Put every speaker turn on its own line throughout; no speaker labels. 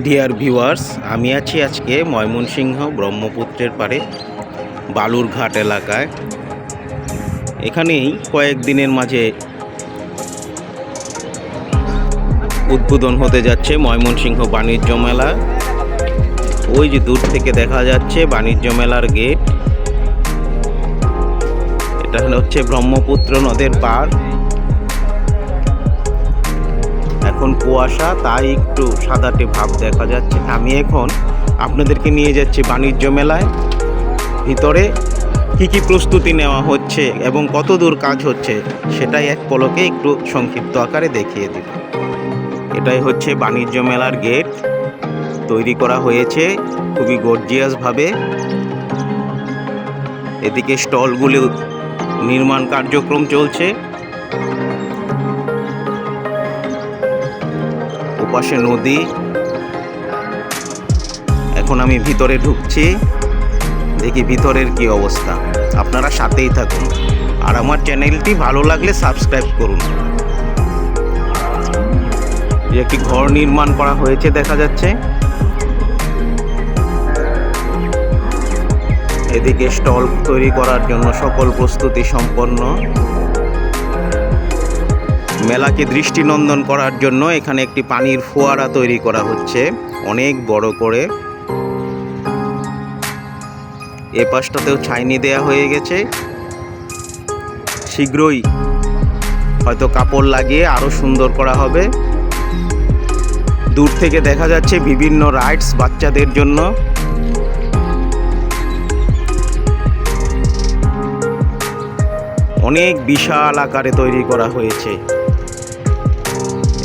Dear viewers আমি আছি আজকে ময়মনসিংহ ব্রহ্মপুত্রের পারে বালুরঘাট এলাকায়। এখানেই কয়েকদিনের মাঝে উদ্বোধন হতে যাচ্ছে ময়মনসিংহ বাণিজ্য মেলা। ওই যে দূর থেকে দেখা যাচ্ছে বাণিজ্য মেলার গেট। এটা হচ্ছে ব্রহ্মপুত্র নদের পাড়। এখন কুয়াশা, তাই একটু সাদাটে ভাব দেখা যাচ্ছে। আমি এখন আপনাদেরকে নিয়ে যাচ্ছি বাণিজ্য মেলায়। ভিতরে কি কি প্রস্তুতি নেওয়া হচ্ছে এবং কত দূর কাজ হচ্ছে, সেটাই এক পলকে একটু সংক্ষিপ্ত আকারে দেখিয়ে দেব। এটাই হচ্ছে বাণিজ্য মেলার গেট। তৈরি করা হয়েছে খুবই গর্জিয়াসভাবে এদিকে স্টলগুলো নির্মাণ কার্যক্রম চলছে। ওপাশে নদী। এখন আমি ভিতরে ঢুকছি। দেখি ভিতরের কি অবস্থা। আপনারা সাথেই থাকুন। আর আমার চ্যানেলটি ভালো লাগলে সাবস্ক্রাইব করুন। একটি ঘর নির্মাণ করা হয়েছে দেখা যাচ্ছে। এদিকে স্টল তৈরি করার জন্য সকল প্রস্তুতি সম্পন্ন। মেলাকে দৃষ্টিনন্দন করার জন্য এখানে একটি পানির ফোয়ারা তৈরি করা হচ্ছে, অনেক বড় করে। এ পাশটাতেও ছাইনি দেয়া হয়ে গেছে। শীঘ্রই হয়তো কাপড় লাগিয়ে আরও সুন্দর করা হবে। দূর থেকে দেখা যাচ্ছে বিভিন্ন রাইডস বাচ্চাদের জন্য। অনেক বিশাল আকারে তৈরি করা হয়েছে।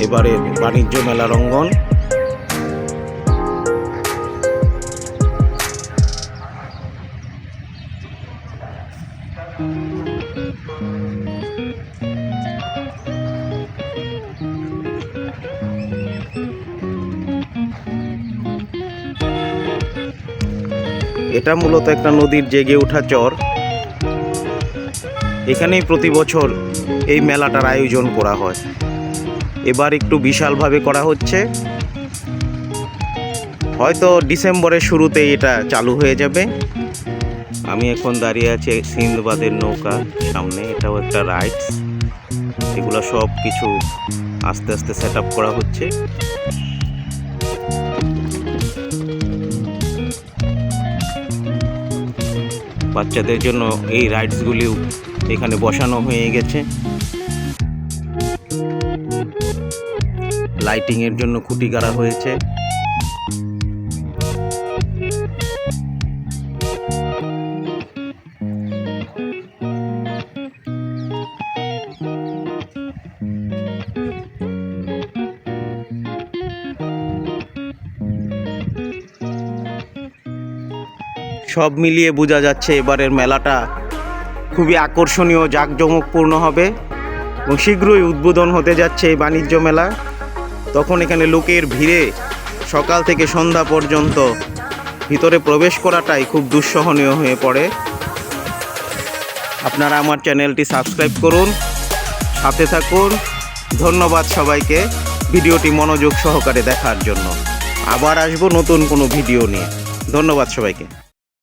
এবারে বাণিজ্য মেলার রঙ্গন এটা মূলত একটা নদীর জেগে ওঠা চর। এখানেই প্রতি বছর এই মেলাটার আয়োজন করা হয়। এবার একটু বিশালভাবে করা হচ্ছে। হয়তো ডিসেম্বরের শুরুতে এটা চালু হয়ে যাবে। আমি এখন দাঁড়িয়ে আছি সিন্ধবাদের নৌকা সামনে, এটাও একটা রাইডস। এগুলো সব কিছু আস্তে আস্তে সেট করা হচ্ছে। বাচ্চাদের জন্য এই রাইডসগুলিও এখানে বসানো হয়ে গেছে। লাইটিং এর জন্য খুঁটি গাড়া হয়েছে। সব মিলিয়ে বোঝা যাচ্ছে এবারের মেলাটা খুবই আকর্ষণীয়, জাঁকজমকপূর্ণ হবে এবং শীঘ্রই উদ্বোধন হতে যাচ্ছে এই বাণিজ্য মেলা। তখন এখানে লোকের ভিড়ে সকাল থেকে সন্ধ্যা পর্যন্ত ভিতরে প্রবেশ করাটাই খুব দুঃসহনীয় হয়ে পড়ে। আপনারা আমার চ্যানেলটি সাবস্ক্রাইব করুন, সাথে থাকুন। ধন্যবাদ সবাইকে ভিডিওটি মনোযোগ সহকারে দেখার জন্য। আবার আসব নতুন কোনো ভিডিও নিয়ে। ধন্যবাদ সবাইকে।